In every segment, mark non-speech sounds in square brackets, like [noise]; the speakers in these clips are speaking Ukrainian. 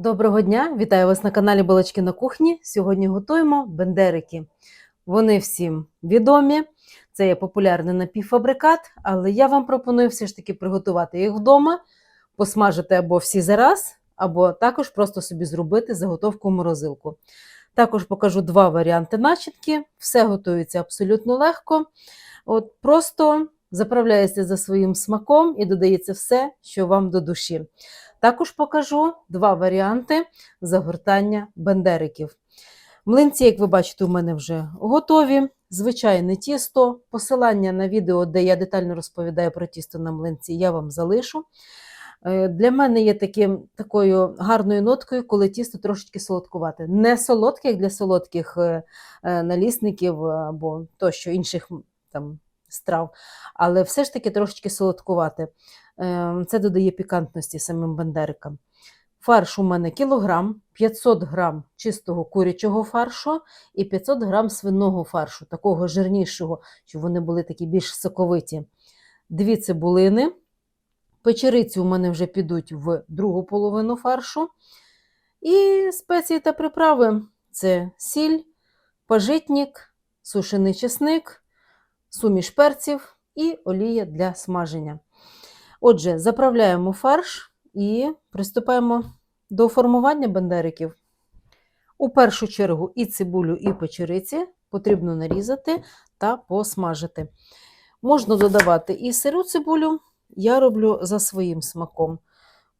Доброго дня! Вітаю вас на каналі Балачки на кухні. Сьогодні готуємо бендерики. Вони всім відомі. Це є популярний напівфабрикат, але я вам пропоную все ж таки приготувати їх вдома, посмажити або всі зараз, або також просто собі зробити заготовку в морозилку. Також покажу два варіанти начинки. Все готується абсолютно легко. От Просто заправляється за своїм смаком і додається все, що вам до душі. Також покажу два варіанти загортання бендериків. Млинці, як ви бачите, у мене вже готові. Звичайне тісто. Посилання на відео, де я детально розповідаю про тісто на млинці, я вам залишу. Е, Для мене є таким, такою гарною ноткою, коли тісто трошечки солодкувате. Не солодке, як для солодких е, е, налісників або тощо інших там, страв, але все ж таки трошечки солодкувате. Е, Це додає пікантності самим бандерикам. Фарш у мене кілограм, 500 грам чистого курячого фаршу і 500 грам свиного фаршу, такого жирнішого, щоб вони були такі більш соковиті. Дві цибулини. Печериці у мене вже підуть в другу половину фаршу. І спеції та приправи це сіль, пажитник, сушений чесник, суміш перців і олія для смаження. Отже, заправляємо фарш і приступаємо до формування бандериків. У першу чергу і цибулю, і печериці потрібно нарізати та посмажити. Можна додавати і сиру цибулю, я роблю за своїм смаком.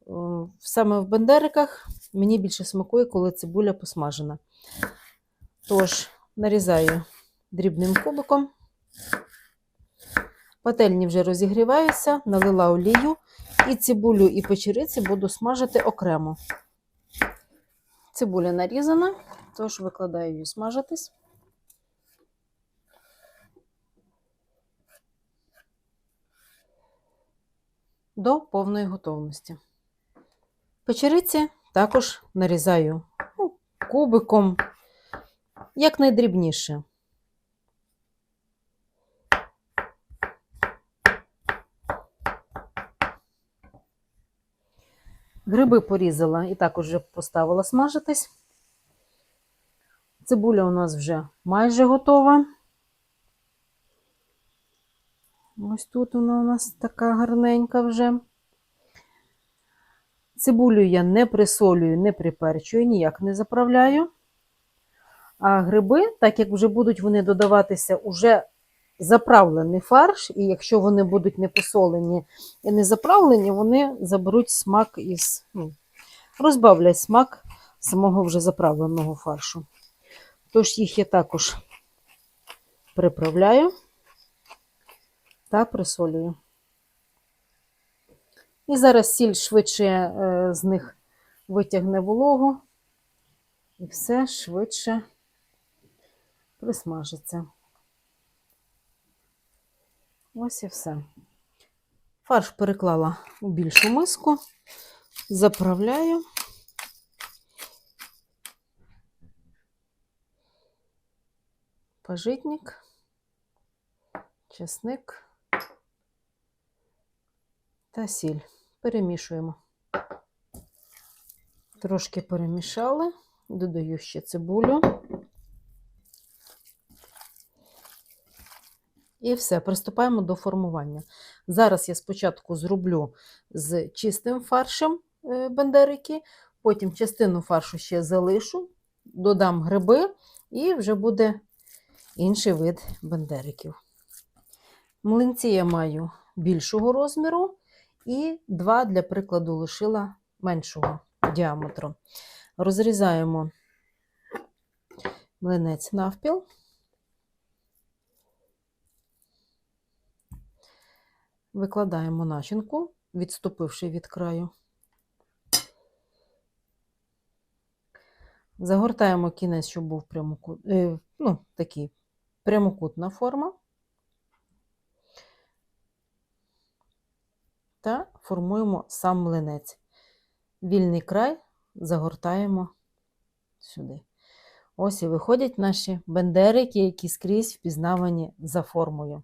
Е, Саме в бандериках мені більше смакує, коли цибуля посмажена. Тож, нарізаю дрібним кубиком. Пательні вже розігріваються, налила олію і цибулю і печериці буду смажити окремо. Цибуля нарізана, тож викладаю її смажитись. До повної готовності. Печериці також нарізаю ну, кубиком, якнайдрібніше. Гриби порізала і також вже поставила смажитись. Цибуля у нас вже майже готова. Ось тут вона у нас така гарненька вже. Цибулю я не присолюю, не приперчую, ніяк не заправляю. А гриби, так як вже будуть вони додаватися уже заправлений фарш, і якщо вони будуть не посолені і не заправлені, вони заберуть смак із, ну, розбавлять смак самого вже заправленого фаршу. Тож їх я також приправляю та присолюю. І зараз сіль швидше е, з них витягне вологу, і все швидше присмажиться. Ось і все. Фарш переклала у більшу миску, заправляю. Пажитник, чесник та сіль. Перемішуємо. Трошки перемішали, додаю ще цибулю. І все, приступаємо до формування. Зараз я спочатку зроблю з чистим фаршем е, бендерики, потім частину фаршу ще залишу, додам гриби, і вже буде інший вид бендериків. Млинці я маю більшого розміру, і два, для прикладу, лишила меншого діаметру. Розрізаємо млинець навпіл. Викладаємо начинку, відступивши від краю. Загортаємо кінець, щоб був прямокут, е, ну, такий прямокутна форма. Та формуємо сам млинець. Вільний край загортаємо сюди. Ось і виходять наші бендерики, які скрізь впізнавані за формою.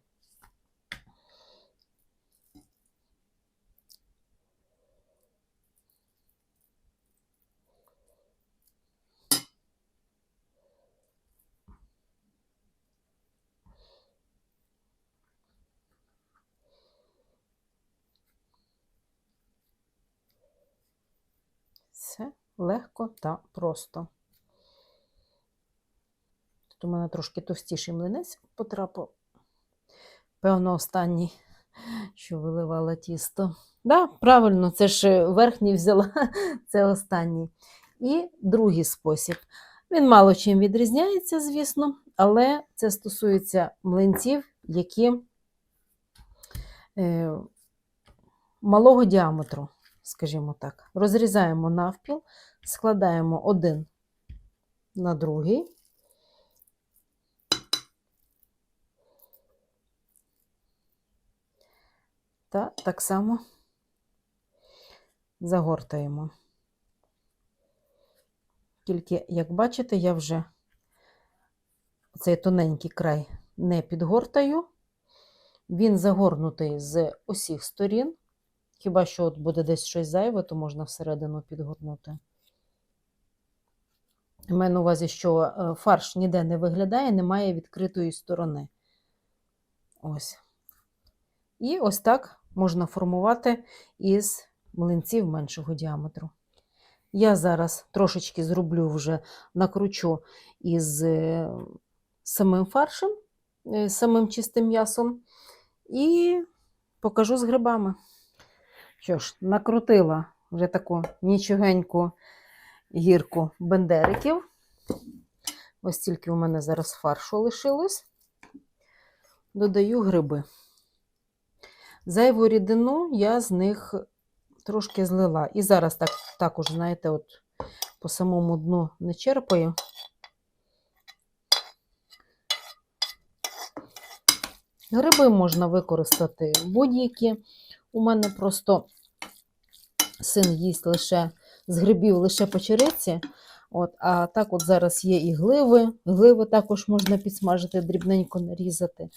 Легко та просто. Тут у мене трошки товстіший млинець потрапив. Певно, останній, що виливала тісто. Да, правильно, це ж верхній взяла, [laughs] це останній. І другий спосіб. Він мало чим відрізняється, звісно, але це стосується млинців, які е, малого діаметру, скажімо так. Розрізаємо навпіл, складаємо один на другий. Та так само загортаємо. Тільки, як бачите, я вже цей тоненький край не підгортаю. Він загорнутий з усіх сторін. Хіба що от буде десь щось зайве, то можна всередину підгорнути. Мене на увазі, що е, фарш ніде не виглядає, немає відкритої сторони. Ось. І ось так можна формувати із млинців меншого діаметру. Я зараз трошечки зроблю вже накручу із е, самим фаршем, е, самим чистим м'ясом, і покажу з грибами. Що ж, накрутила вже таку нічогеньку гірку бендериків. Ось тільки у мене зараз фаршу лишилось. Додаю гриби. Зайву рідину я з них трошки злила. І зараз так, також, знаєте, от по самому дну не черпаю. Гриби можна використати будь-які. У мене просто син їсть лише з грибів лише печериці. От, а так от зараз є і гливи. Гливи також можна підсмажити, дрібненько нарізати.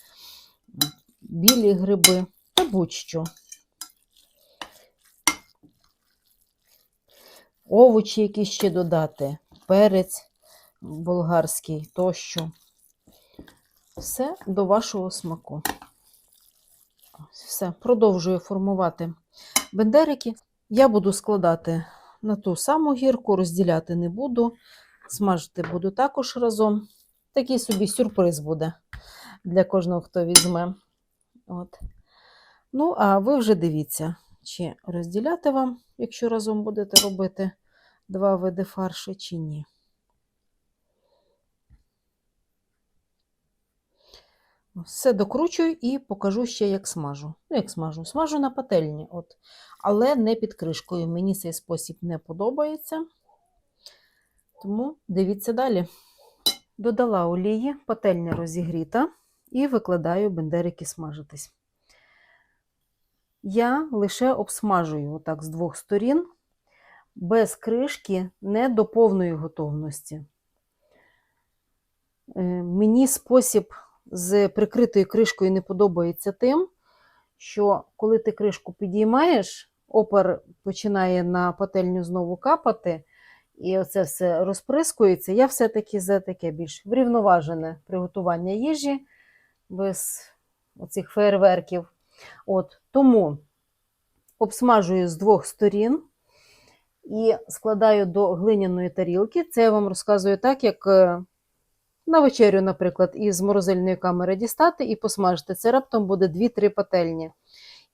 Білі гриби та будь-що. Овочі якісь ще додати, перець болгарський тощо. Все до вашого смаку. Все, продовжую формувати бендерики. Я буду складати на ту саму гірку, розділяти не буду. Смажити буду також разом. Такий собі сюрприз буде для кожного, хто візьме. От. Ну, а ви вже дивіться, чи розділяти вам, якщо разом будете робити два види фарші, чи ні. Все докручую і покажу ще, як смажу. Ну, як смажу? Смажу на пательні, от. але не під кришкою. Мені цей спосіб не подобається. Тому дивіться далі. Додала олії, пательня розігріта, і викладаю бендерики смажитись. Я лише обсмажую отак з двох сторін, без кришки, не до повної готовності. Е, Мені спосіб з прикритою кришкою не подобається тим, що коли ти кришку підіймаєш, опер починає на пательню знову капати, і оце все розприскується. Я все-таки за таке більш врівноважене приготування їжі без оцих фейерверків. От, Тому обсмажую з двох сторін і складаю до глиняної тарілки. Це я вам розказую так, як е, на вечерю, наприклад, із морозильної камери дістати і посмажити. Це раптом буде 2-3 пательні.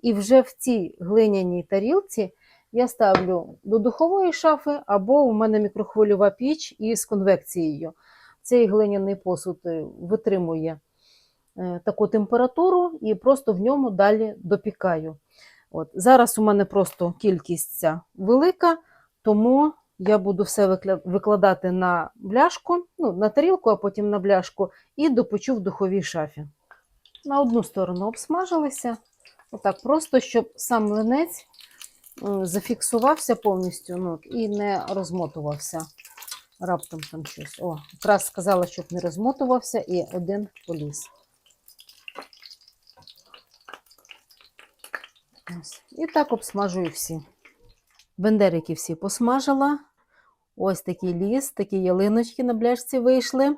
І вже в цій глиняній тарілці я ставлю до духової шафи, або у мене мікрохвильова піч із конвекцією. Цей глиняний посуд е, витримує е, таку температуру і просто в ньому далі допікаю. От. Зараз у мене просто кількість ця велика, тому я буду все викладати на бляшку, ну, на тарілку, а потім на бляшку, і допечу в духовій шафі. На одну сторону обсмажилися. Отак, просто щоб сам млинець м, зафіксувався повністю ну, і не розмотувався. Раптом там щось. О, якраз сказала, щоб не розмотувався, і один поліз. Ось. І так обсмажую всі. Бендерики всі посмажила. Ось такий ліс, такі ялиночки на бляшці вийшли.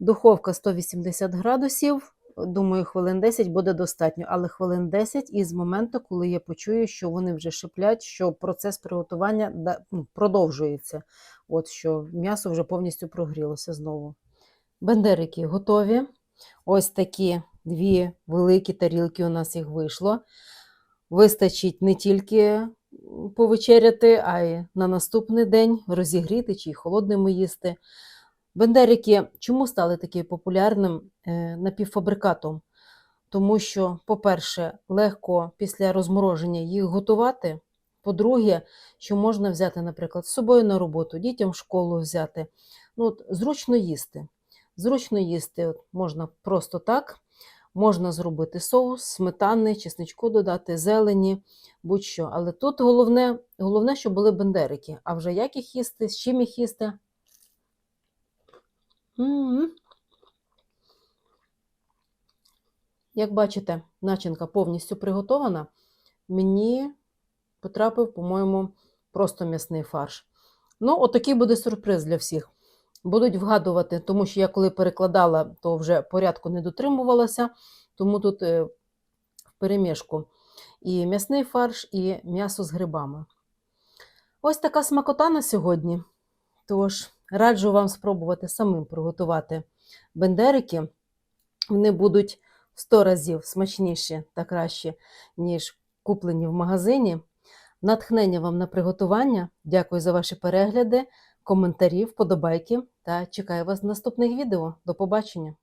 Духовка 180 градусів. думаю, хвилин 10 буде достатньо, але хвилин 10 із моменту, коли я почую, що вони вже шиплять, що процес приготування ну, продовжується. От що м'ясо вже повністю прогрілося знову. Бендерики готові. Ось такі дві великі тарілки у нас їх вийшло. Вистачить не тільки повечеряти, а й на наступний день розігріти чи холодними їсти. Бендерики чому стали таким популярним е, напівфабрикатом? Тому що, по-перше, легко після розмороження їх готувати. По-друге, що можна взяти, наприклад, з собою на роботу, дітям в школу взяти. Ну, от, зручно їсти. Зручно їсти от, можна просто так. Можна зробити соус, сметани, чесничку додати, зелені, будь-що. Але тут головне, головне, щоб були бендерики. А вже як їх їсти, з чим їх їсти? М. Як бачите, начинка повністю приготована. Мені потрапив, по-моєму, просто м'ясний фарш. Ну, отакий буде сюрприз для всіх. Будуть вгадувати, тому що я коли перекладала, то вже порядку не дотримувалася, тому тут е, в перемішку і м'ясний фарш, і м'ясо з грибами. Ось така смакота на сьогодні. Тож, раджу вам спробувати самим приготувати бендерики. Вони будуть в 100 разів смачніші та кращі, ніж куплені в магазині. Натхнення вам на приготування. Дякую за ваші перегляди, коментарі, вподобайки та чекаю вас в наступних відео. До побачення!